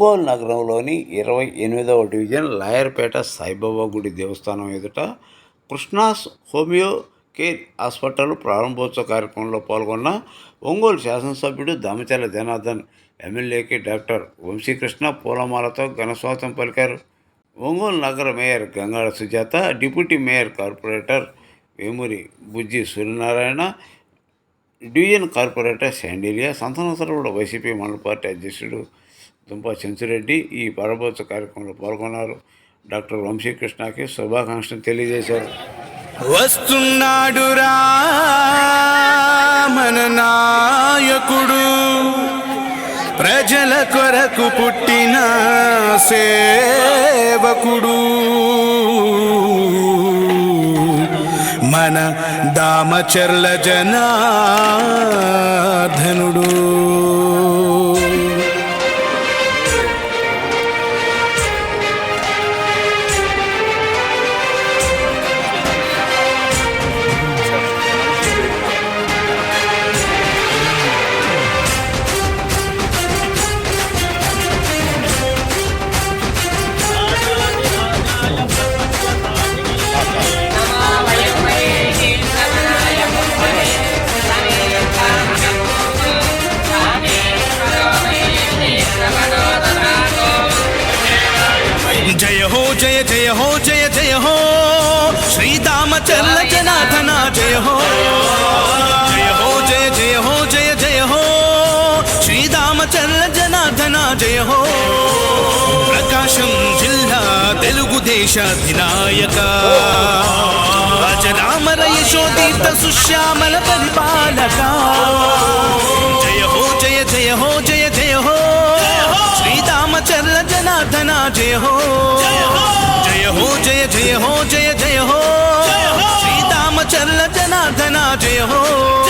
ఒంగోలు నగరంలోని ఇరవై ఎనిమిదవ డివిజన్ లాయర్పేట సాయిబాబా గుడి దేవస్థానం ఎదుట కృష్ణాస్ హోమియో కేర్ హాస్పిటల్ ప్రారంభోత్సవ కార్యక్రమంలో పాల్గొన్న ఒంగోలు శాసనసభ్యుడు దామచర్ల జనార్దన్ ఎమ్మెల్యేకి డాక్టర్ వంశీకృష్ణ పూలమాలతో ఘనస్వాతం పలికారు. ఒంగోలు నగర mayor Gangada Sujatha deputy mayor corporator Vemuri Bujji Suryanarayana division corporator Sandilya సంతానోత్తరుడు YCP మండల పార్టీ అధ్యక్షుడు దుంపా చెంచురెడ్డి ఈ పారబోత్స కార్యక్రమంలో పాల్గొన్నారు. డాక్టర్ వంశీకృష్ణకి శుభాకాంక్షలు తెలియజేశారు. వస్తున్నాడు రా మన నాయకుడు. ప్రజల కొరకు పుట్టిన సేవకుడు. మన దామచర్ల జనాధనుడు శ్రీరామచర్ల జనార్దన జయ హో జయ హో జయ జయ హో జయ జయ హో శ్రీరామచర్ల జనార్దన జయ హో ప్రకాశం జిల్లా తెలుగుదేశ అధినాయక రాజరామర యశోదీత సుశ్యామల పరిపాలక జయ హో జయ జయ హో జయ జయ హో శ్రీరామచర్ల జనార్దన జయ హో జయ హో జయ జయ హో జయ జయ హో శ్రీరామచర్ల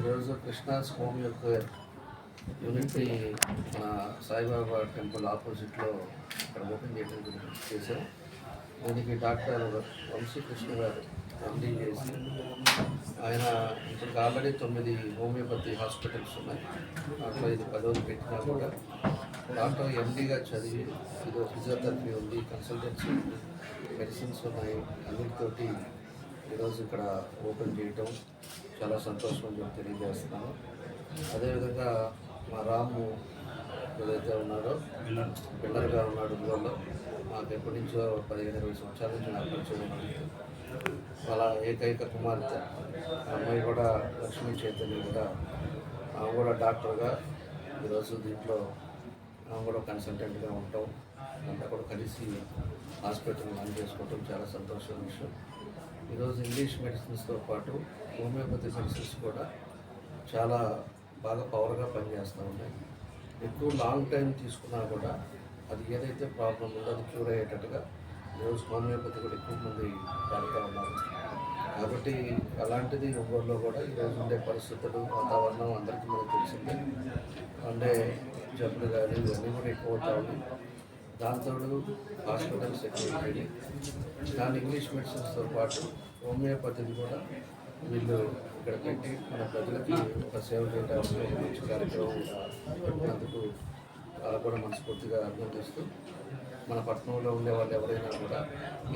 ఈరోజు కృష్ణాస్ హోమ్ యొక్క యూనిట్ని మన సాయిబాబా టెంపుల్ ఆపోజిట్లో ఇక్కడ ఓపెన్ చేయడం గురించి చేశాం. దీనికి డాక్టర్ వంశీకృష్ణ గారు ఎండీ చేసి ఆయన ఇప్పుడు ఆల్రెడీ తొమ్మిది హోమియోపతి హాస్పిటల్స్ ఉన్నాయి. దాంట్లో ఇది పదవులు పెట్టినా కూడా డాక్టర్ ఎండీగా చదివి ఇది ఫిజియోథెరపీ ఉంది కన్సల్టెన్సీ ఉంది మెడిసిన్స్ ఉన్నాయి. అన్నిటితోటి ఈరోజు ఇక్కడ ఓపెన్ చేయటం చాలా సంతోషం అని చెప్పి తెలియజేస్తున్నాను అదేవిధంగా మా రాము ఏదైతే ఉన్నాడో బిల్డర్గా ఉన్నాడు ఊళ్ళో మాకు ఎప్పటి నుంచో పదిహేను ఇరవై సంవత్సరాల నుంచి నాకు పరిచయం ఉంది వాళ్ళ ఏకైక కుమార్తె. అమ్మాయి కూడా లక్ష్మీ చైతన్య కూడా. ఆమె కూడా డాక్టర్గా ఈరోజు దీంట్లో ఆమె కూడా కన్సల్టెంట్గా ఉంటాం. అంతా కూడా కలిసి హాస్పిటల్ రన్ చేసుకోవటం చాలా సంతోషం విషయం. ఈరోజు ఇంగ్లీష్ మెడిసిన్స్తో పాటు హోమియోపతి మెడిసిన్స్ కూడా చాలా బాగా పవర్గా పనిచేస్తూ ఉన్నాయి. ఎక్కువ లాంగ్ టైం తీసుకున్నా కూడా అది ఏదైతే ప్రాబ్లం ఉందో అది క్యూర్ అయ్యేటట్టుగా ఈరోజు హోమియోపతి కూడా ఎక్కువ మంది వాడుతూ ఉన్నారు. కాబట్టి అలాంటిది ఒంగోలులో కూడా ఈరోజు ఉండే పరిస్థితులు వాతావరణం అందరికీ మనకు తెలిసిందే. అంటే జబ్బులు కానీ ఇవన్నీ కూడా ఎక్కువ అవుతా ఉన్నాయి. దాంతో హాస్పిటల్స్ ఎక్కువ అయిపోయి దాని ఇంగ్లీష్ మెడిసిన్స్తో పాటు హోమియోపతిని కూడా వీళ్ళు ఇక్కడ పెట్టి మన ప్రజలకి ఒక సేవ చేయడానికి మంచి కార్యక్రమం అందుకు వాళ్ళకు కూడా మనస్ఫూర్తిగా అభినందిస్తూ మన పట్టణంలో ఉండే వాళ్ళు ఎవరైనా కూడా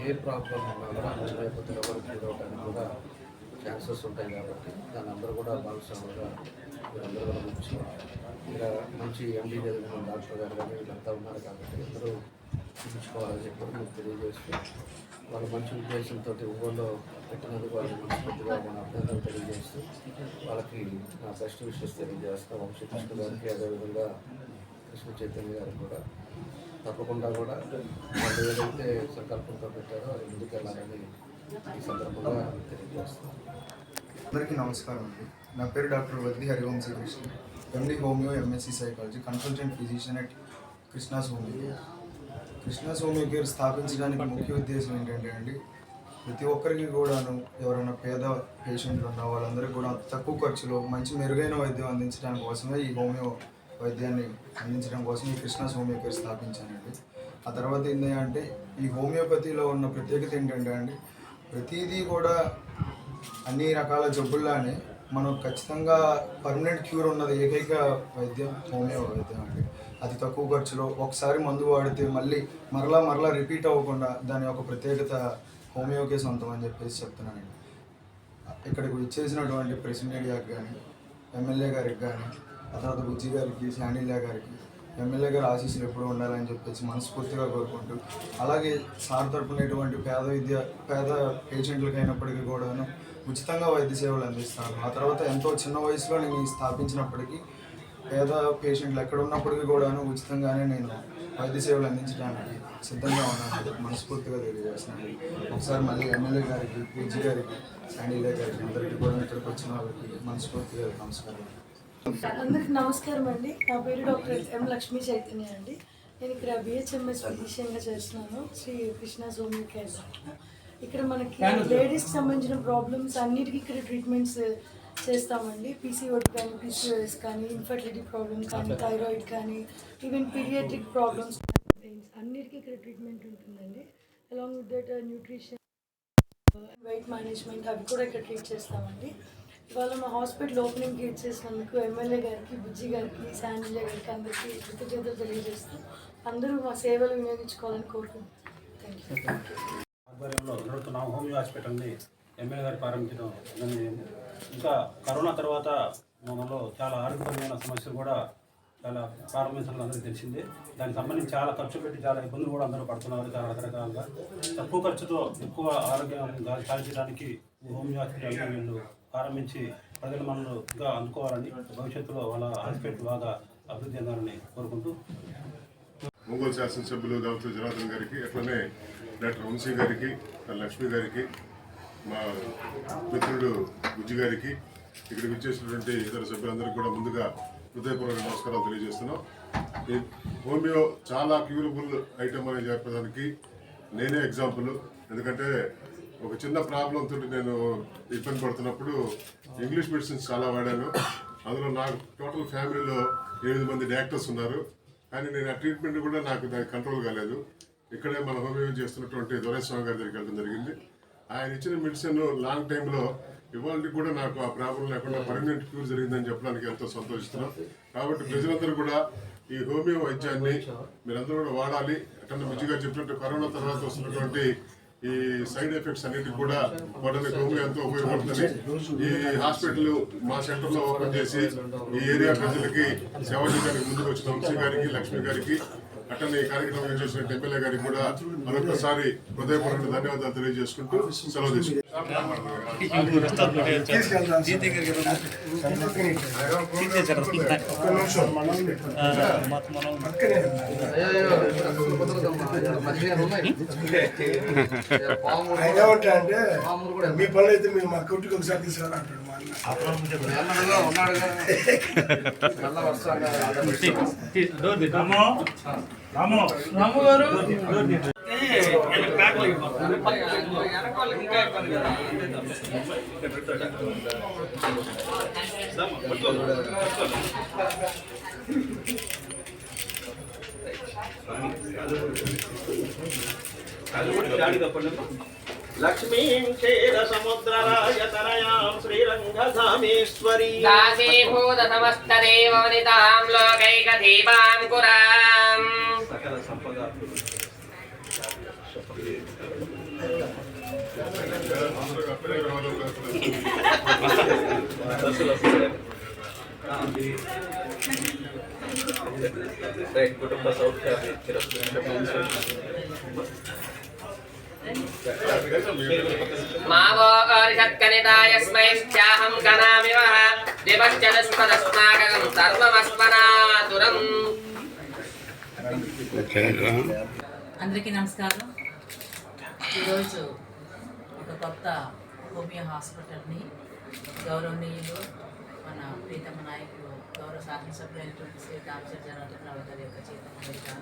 ఏ ప్రాబ్లం ఉన్నా కూడా హోమియోపతిలో కూడా చూడవడానికి కూడా ఛాన్సెస్ ఉంటాయి కాబట్టి దాన్ని అందరూ కూడా భాగస్వాములుగా మీరందరూ కూడా మంచి ఇలా మంచి ఎండీ చదివిన డాక్టర్ గారు కానీ వీళ్ళంతా ఉన్నారు కాబట్టి అందరూ చూపించుకోవాలని చెప్పి మీకు తెలియజేస్తూ వాళ్ళ మంచి ఉద్దేశంతో ఊళ్ళో పెట్టినందుకు వాళ్ళకి మనస్ఫూర్తిగా మన అభ్యర్థులు తెలియజేస్తూ వాళ్ళకి నా బెస్ట్ విషెస్ తెలియజేస్తాం వంశీకృష్ణ గారికి అదేవిధంగా కృష్ణ చైతన్య గారికి కూడా తప్పకుండా కూడా వాళ్ళు ఏదైతే సంకల్పంతో పెట్టారో అది ముందుకెళ్ళాలని ఈ సందర్భంగా తెలియజేస్తాం అందరికీ నమస్కారం అండి. నా పేరు doctor Vaddi Harivamsi Krishna. MD homeo MSc psychology consultant physician at Krishna's homeo Krishna's homeo care. స్థాపించడానికి ముఖ్య ఉద్దేశం ఏంటంటే అండి ప్రతి ఒక్కరికి కూడాను ఎవరైనా పేద పేషెంట్లు ఉన్న వాళ్ళందరికీ కూడా తక్కువ ఖర్చులో మంచి మెరుగైన వైద్యం అందించడానికి కోసమే ఈ హోమియో వైద్యాన్ని అందించడం కోసం ఈ కృష్ణాస్ హోమియో కేర్ స్థాపించానండి. ఆ తర్వాత ఏంటి అంటే ఈ హోమియోపతిలో ఉన్న ప్రత్యేకత ఏంటంటే అండి ప్రతిదీ కూడా అన్ని రకాల జబ్బుల్లానే మనం ఖచ్చితంగా పర్మనెంట్ క్యూర్ ఉన్నది ఏకైక వైద్యం హోమియో వైద్యం అండి. అతి తక్కువ ఖర్చులో ఒకసారి మందు వాడితే మళ్ళీ మరలా మరలా రిపీట్ అవ్వకుండా దాని యొక్క ప్రత్యేకత హోమియోకే సొంతం అని చెప్పేసి చెప్తున్నానండి ఇక్కడికి వచ్చేసినటువంటి ప్రెసిడెంట్ గారికి కానీ ఎమ్మెల్యే గారికి కానీ ఆ తర్వాత బుజ్జి గారికి శాండిల్య గారికి ఎమ్మెల్యే గారు ఆశీస్సులు ఎప్పుడు ఉండాలని చెప్పేసి మనస్ఫూర్తిగా కోరుకుంటూ అలాగే సార్ తరపునటువంటి పేద విద్య పేద పేషెంట్లకి అయినప్పటికీ కూడాను ఉచితంగా వైద్య సేవలు అందిస్తాను ఆ తర్వాత ఎంతో చిన్న వయసులో నేను స్థాపించినప్పటికీ పేద పేషెంట్లు ఎక్కడ ఉన్నప్పటికీ కూడాను ఉచితంగానే నేను వైద్య సేవలు అందించడానికి సిద్ధంగా ఉన్నాను మనస్ఫూర్తిగా తెలియజేస్తున్నాను. ఒకసారి మళ్ళీ ఎమ్మెల్యే గారికి పూజీ గారికి శాండిల్య గారికి అందరికీ కూడా ఇక్కడికి వచ్చిన వాళ్ళకి మనస్ఫూర్తిగా నమస్కారం అందరికి నమస్కారం అండి. నా పేరు డాక్టర్ ఎం లక్ష్మీ చైతన్య అండి. నేను ఇక్కడ బిహెచ్ఎంఎస్ ఫిజిషియన్గా చేస్తున్నాను. శ్రీ కృష్ణ సోమి కేర్. ఇక్కడ మనకి లేడీస్కి సంబంధించిన ప్రాబ్లమ్స్ అన్నిటికీ ఇక్కడ ట్రీట్మెంట్స్ చేస్తామండి. పీసీఓడి కానీ పీసీఓఎస్ కానీ ఇన్ఫర్టిలిటీ ప్రాబ్లమ్ కానీ థైరాయిడ్ కానీ ఈవెన్ పీరియాట్రిక్ ప్రాబ్లమ్స్ అన్నిటికీ ఇక్కడ ట్రీట్మెంట్ ఉంటుందండి. Along with that nutrition weight management అవి కూడా ఇక్కడ ట్రీట్ చేస్తామండి. ఇవాళ మా హాస్పిటల్ ఓపెనింగ్ ట్రీట్ చేసినందుకు ఎమ్మెల్యే గారికి బుజ్జి గారికి శాండిల్య గారికి అందరికీ కృతజ్ఞతలు తెలియజేస్తూ అందరూ మా సేవలు వినియోగించుకోవాలని ఆధ్వర్యంలో నడుపుతున్న హోమియో హాస్పిటల్ని ఎమ్మెల్యే గారు ప్రారంభించడం ఇంకా కరోనా తర్వాత మనలో చాలా ఆరోగ్యపరమైన సమస్యలు కూడా చాలా ప్రారంభించడం అందరికీ తెలిసిందే. దానికి సంబంధించి చాలా ఖర్చు పెట్టి చాలా ఇబ్బందులు కూడా అందరూ పడుతున్నారు చాలా రకరకాలుగా. తక్కువ ఖర్చుతో ఎక్కువ ఆరోగ్యం సాధించడానికి హోమియో హాస్పిటల్ వీళ్ళు ప్రారంభించి ప్రజలు మనలుగా ఇంకా అందుకోవాలని భవిష్యత్తులో వాళ్ళ హాస్పిటల్ బాగా అభివృద్ధి చెందాలని కోరుకుంటూ ఒంగోలు శాసనసభ్యులు దావతి జనార్దన్ గారికి అట్లనే డాక్టర్ వంశీ గారికి లక్ష్మి గారికి మా మిత్రుడు బుజ్జి గారికి ఇక్కడికి వచ్చేసినటువంటి ఇతర సభ్యులందరికీ కూడా ముందుగా హృదయపూర్వక నమస్కారాలు తెలియజేస్తున్నాం. ఈ హోమియో చాలా క్యూరబుల్ ఐటమ్ అనేది చెప్పడానికి నేనే ఎగ్జాంపుల్. ఎందుకంటే ఒక చిన్న ప్రాబ్లం తోటి నేను ఇబ్బంది పడుతున్నప్పుడు ఇంగ్లీష్ మెడిసిన్స్ చాలా వాడాను. అందులో నాకు టోటల్ ఫ్యామిలీలో ఎనిమిది మంది డాక్టర్స్ ఉన్నారు. కానీ నేను ఆ ట్రీట్మెంట్ కూడా నాకు దానికి కంట్రోల్ కాలేదు. ఇక్కడే మన హోమియో చేస్తున్నటువంటి దొరైస్వామి గారి దగ్గరికి వెళ్ళడం జరిగింది. ఆయన ఇచ్చిన మెడిసిన్ లాంగ్ టైంలో ఇవాళ కూడా నాకు ఆ ప్రాబ్లం లేకుండా పర్మనెంట్ క్యూర్ జరిగిందని చెప్పడానికి ఎంతో సంతోషిస్తున్నాం. కాబట్టి ప్రజలందరూ కూడా ఈ హోమియో వైద్యాన్ని మీరందరూ కూడా వాడాలి. ఎక్కడ మంచిగా చెప్పినట్టు కరోనా తర్వాత వస్తున్నటువంటి ఈ సైడ్ ఎఫెక్ట్స్ అన్నిటి కూడా వాడడానికి హోమియో ఎంతో ఉపయోగపడుతుంది. ఈ హాస్పిటల్ మా సెంటర్లో ఓపెన్ చేసి ఈ ఏరియా ప్రజలకి సేవ చేయడానికి ముందుకు వచ్చిన వంశీ గారికి లక్ష్మి గారికి అట్లనే ఈ కార్యక్రమం చేసిన ఎమ్మెల్యే గారికి కూడా మరొకసారి హృదయపూర్వక ధన్యవాదాలు తెలియజేసుకుంటూ సెలవు తీసుకుంటాం మీ పనులు అయితే మీరు మా కుట్టుకు ఒకసారి తీసుకురా ఇంకా ఇబ్బంది కదా లక్ష్మీం క్షీర సముద్రరాయ తరయాం శ్రీరంగధామేశ్వరీ. దాసీభూత సమస్తదేవనితాం లోకైక దీపాం కురాం. సకల సంపద. Thank. మా వో అర్షత్కనితాయస్మై స్యాహం కనామి వః సర్వమస్మనాతురం అందరికీ నమస్కారం. ఈరోజు ఒక కొత్త హోమియో హాస్పిటల్ని గౌరవనీయులు మన ప్రీతమ నాయకులు గౌరవ శాసనసభ్యులైనటువంటి శ్రీ దామచర్ జనార్దన్ రావు గారి యొక్క చేతుల మీదుగా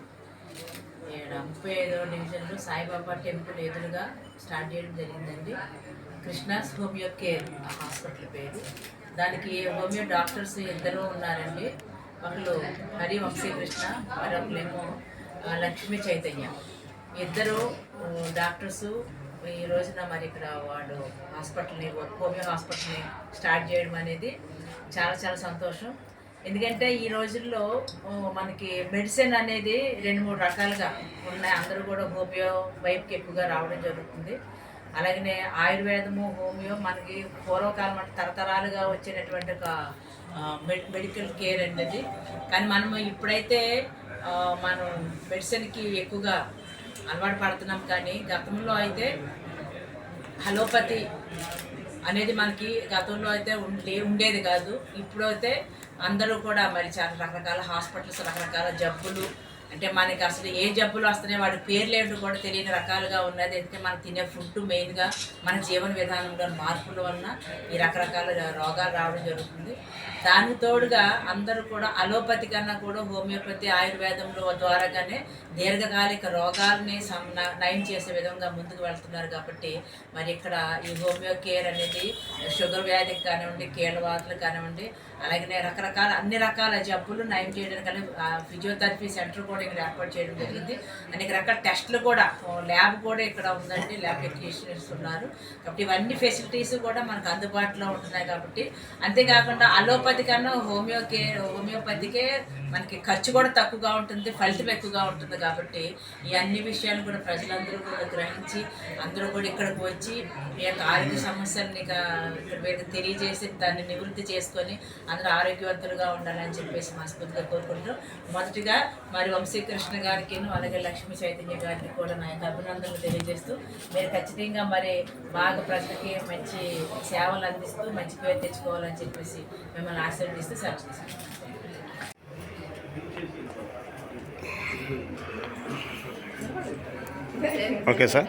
ముప్పై ఐదవ డివిజన్లో సాయిబాబా టెంపుల్ ఎదురుగా స్టార్ట్ చేయడం జరిగిందండి. కృష్ణాస్ హోమియో కేర్ హాస్పిటల్ పేరు. దానికి హోమియో డాక్టర్స్ ఇద్దరు ఉన్నారండి. ఒకళ్ళు హరి వంశీకృష్ణ మరొకలేమో లక్ష్మీ చైతన్య. ఇద్దరు డాక్టర్సు డాక్టర్స్ ఈ రోజున మరి ఇక్కడ వాడు హాస్పిటల్ని హోమియో హాస్పిటల్ని స్టార్ట్ చేయడం అనేది చాలా చాలా సంతోషం. ఎందుకంటే ఈ రోజుల్లో మనకి మెడిసిన్ అనేది రెండు మూడు రకాలుగా ఉన్నాయి. అందరూ కూడా హోమియో వైపుకి ఎక్కువగా రావడం జరుగుతుంది. అలాగనే ఆయుర్వేదము హోమియో మనకి పూర్వకాలం అంటే తరతరాలుగా వచ్చినటువంటి ఒక మెడికల్ కేర్ అండి అది కానీ మనము ఇప్పుడైతే మనం మెడిసిన్కి ఎక్కువగా అలవాటు పడుతున్నాం కానీ గతంలో అయితే అలోపతి అనేది మనకి గతంలో అయితే ఉండే ఉండేది కాదు. ఇప్పుడైతే అందరూ కూడా మరి చాలా రకరకాల హాస్పిటల్స్ రకరకాల జబ్బులు అంటే మనకి అసలు ఏ జబ్బులు వస్తున్నాయి వాటి పేర్లు ఏంటో కూడా తెలియని రకాలుగా ఉన్నది. ఎందుకంటే మనం తినే ఫుడ్ మెయిన్గా మన జీవన విధానంలో మార్పుల వలన ఈ రకరకాల రోగాలు రావడం జరుగుతుంది. దానికి తోడుగా అందరూ కూడా అలోపతి కన్నా కూడా హోమియోపతి ఆయుర్వేదంలో ద్వారాగానే దీర్ఘకాలిక రోగాల్ని నయం చేసే విధంగా ముందుకు వెళ్తున్నారు కాబట్టి మరి ఇక్కడ ఈ హోమియో కేర్ అనేది షుగర్ వ్యాధికి కానివ్వండి కీళ్ళవాతలు కానివ్వండి అలాగే రకరకాల అన్ని రకాల జబ్బులు నయం చేయడానికి ఫిజియోథెరపీ సెంటర్ కూడా ఇక్కడ ఏర్పాటు చేయడం జరిగింది. అనేక రకాల టెస్టులు కూడా ల్యాబ్ కూడా ఇక్కడ ఉందండి. ల్యాబ్ టెక్నీషియన్స్ ఉన్నారు. కాబట్టి ఇవన్నీ ఫెసిలిటీస్ కూడా మనకు అందుబాటులో ఉంటున్నాయి కాబట్టి అంతేకాకుండా అలోపతి కన్నా హోమియోకే హోమియోపతికే మనకి ఖర్చు కూడా తక్కువగా ఉంటుంది ఫలితం ఎక్కువగా ఉంటుంది కాబట్టి ఈ అన్ని విషయాలు కూడా ప్రజలందరూ కూడా గ్రహించి అందరూ కూడా ఇక్కడికి వచ్చి ఈ యొక్క ఆరోగ్య సమస్యల్ని ఇక్కడ వీళ్ళకి తెలియజేసి దాన్ని నివృత్తి చేసుకొని అందరూ ఆరోగ్యవంతులుగా ఉండాలని చెప్పేసి మనస్ఫూర్తిగా కోరుకుంటూ మొదటిగా మరి వంశీకృష్ణ గారికి అలాగే లక్ష్మీ చైతన్య గారికి కూడా నా యొక్క అభినందనలు తెలియజేస్తూ మీరు ఖచ్చితంగా మరి బాగా ప్రజలకి మంచి సేవలు అందిస్తూ మంచి పేరు తెచ్చుకోవాలని చెప్పేసి మిమ్మల్ని ఆశీర్వదిస్తూ సెలవు తీసుకుంటాం ఓకే సార్.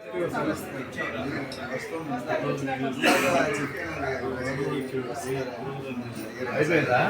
అయిపోయిందా